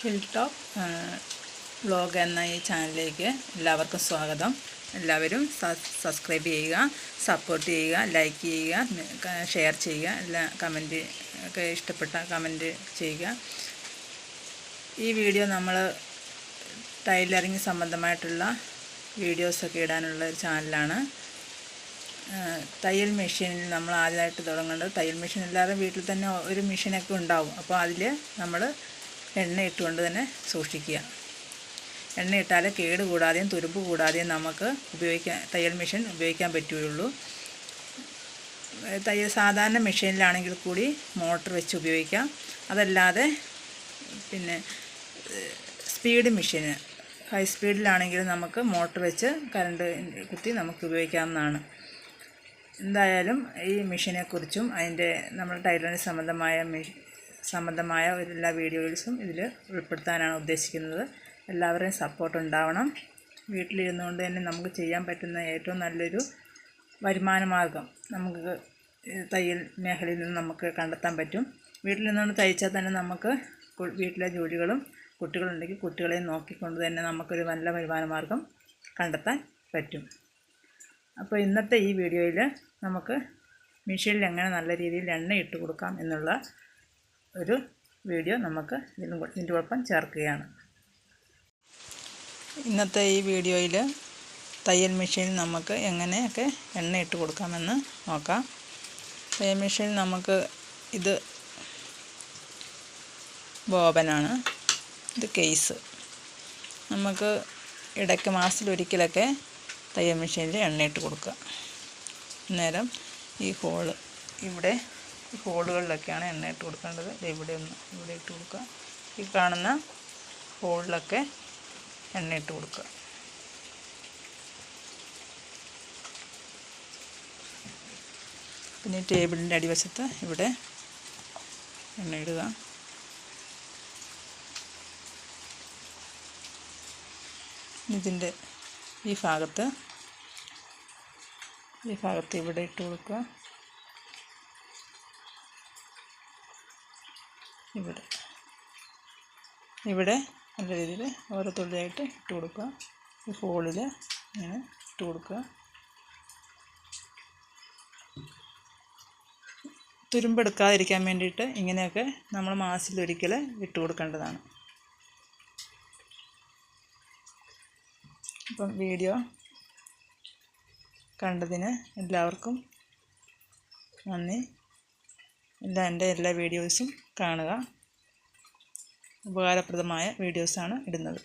Hill top vlog എന്ന ഈ ചാനലിലേക്ക് എല്ലാവർക്കും സ്വാഗതം. എല്ലാവരും സബ്സ്ക്രൈബ് ചെയ്യുക സപ്പോർട്ട് ചെയ്യുക ലൈക്ക് ചെയ്യുക ഷെയർ ചെയ്യുക എല്ലാ കമന്റ് ഒക്കെ ഇഷ്ടപ്പെട്ട കമന്റ് ചെയ്യുക. ഈ വീഡിയോ നമ്മൾ ടൈലറിങ് സംബന്ധമായിട്ടുള്ള വീഡിയോസൊക്കെ ഇടാനുള്ള ഒരു ചാനലാണ് തയ്യൽ മെഷീനിൽ നമ്മൾ ആദ്യമായിട്ട് തുടങ്ങേണ്ടത് തയ്യൽ മെഷീൻ എല്ലാവരും വീട്ടിൽ തന്നെ ഒരു മെഷീനൊക്കെ ഉണ്ടാവും. അപ്പോൾ അതിൽ നമ്മൾ എണ്ണ ഇട്ടുകൊണ്ട് തന്നെ സൂക്ഷിക്കുക. എണ്ണ ഇട്ടാൽ കേട് കൂടാതെയും തുരുമ്പ് കൂടാതെയും നമുക്ക് ഉപയോഗിക്കാൻ തയ്യൽ മെഷീൻ ഉപയോഗിക്കാൻ പറ്റുകയുള്ളൂ. തയ്യൽ സാധാരണ മെഷീനിലാണെങ്കിൽ കൂടി മോട്ടർ വെച്ച് ഉപയോഗിക്കാം. അതല്ലാതെ പിന്നെ സ്പീഡ് മെഷീന് ഹൈ സ്പീഡിലാണെങ്കിൽ നമുക്ക് മോട്ടർ വെച്ച് കറണ്ട് കുത്തി നമുക്ക് ഉപയോഗിക്കാവുന്നതാണ്. എന്തായാലും ഈ മെഷീനെക്കുറിച്ചും അതിന്റെ നമ്മൾ ടൈലറിന് സംബന്ധമായ സംബന്ധമായ എല്ലാ വീഡിയോസും ഇതിൽ ഉൾപ്പെടുത്താനാണ് ഉദ്ദേശിക്കുന്നത്. എല്ലാവരുടെയും സപ്പോർട്ട് ഉണ്ടാവണം. വീട്ടിലിരുന്നുകൊണ്ട് തന്നെ നമുക്ക് ചെയ്യാൻ പറ്റുന്ന ഏറ്റവും നല്ലൊരു വരുമാന മാർഗം നമുക്ക് തയ്യൽ മേഖലയിൽ നിന്ന് നമുക്ക് കണ്ടെത്താൻ പറ്റും. വീട്ടിൽ നിന്നുകൊണ്ട് തയ്ച്ചാൽ തന്നെ നമുക്ക് വീട്ടിലെ ജോലികളും കുട്ടികളുണ്ടെങ്കിൽ കുട്ടികളെ നോക്കിക്കൊണ്ട് തന്നെ നമുക്കൊരു നല്ല വരുമാന മാർഗം കണ്ടെത്താൻ പറ്റും. അപ്പോൾ ഇന്നത്തെ ഈ വീഡിയോയിൽ നമുക്ക് മെഷീനിൽ എങ്ങനെ നല്ല രീതിയിൽ എണ്ണ ഇട്ട് കൊടുക്കാം എന്നുള്ള ഒരു വീഡിയോ നമുക്ക് ഇതിനും ഇതിന്റെ ഒപ്പം ചേർക്കുകയാണ്. ഇന്നത്തെ ഈ വീഡിയോയിൽ തയ്യൽ മെഷീനിൽ നമുക്ക് എങ്ങനെയൊക്കെ എണ്ണ ഇട്ട് കൊടുക്കാമെന്ന് നോക്കാം. തയ്യൽ മെഷീനിൽ നമുക്ക് ഇത് ബോബനാണ്. ഇത് കേസ്. നമുക്ക് ഇടയ്ക്ക് മാസത്തിലൊരിക്കലൊക്കെ തയ്യൽ മെഷീനിൽ എണ്ണയിട്ട് കൊടുക്കുക. അന്നേരം ഈ ഹോൾ ഇവിടെ ഹോളുകളിലൊക്കെയാണ് എണ്ണ ഇട്ട് കൊടുക്കേണ്ടത് ഇവിടെ ഒന്ന് ഇവിടെ ഇട്ട് കൊടുക്കുക. ഈ കാണുന്ന ഹോളിലൊക്കെ എണ്ണ ഇട്ട് കൊടുക്കുക. പിന്നെ ടേബിളിന്റെ അടിവശത്ത് ഇവിടെ എണ്ണ ഇടുക ഇതിന്റെ ഈ ഭാഗത്ത് ഈ ഭാഗത്ത് ഇവിടെ ഇട്ട് കൊടുക്കുക. ഇവിടെ. ഇവിടെ നല്ല രീതിയിൽ ഓരോ തുള്ളിയായിട്ട് ഇട്ട് കൊടുക്കുക. ഈ ഹോളിൽ ഇങ്ങനെ ഇട്ട് കൊടുക്കുക. തുരുമ്പെടുക്കാതിരിക്കാൻ വേണ്ടിയിട്ട് ഇങ്ങനെയൊക്കെ നമ്മൾ മാസത്തിലൊരിക്കൽ ഇട്ട് കൊടുക്കേണ്ടതാണ്. അപ്പം വീഡിയോ കണ്ടതിന് എല്ലാവർക്കും നന്ദി. എല്ലാ എന്റെ എല്ലാ വീഡിയോസും കാണുക. ഉപകാരപ്രദമായ വീഡിയോസാണ് ഇടുന്നത്.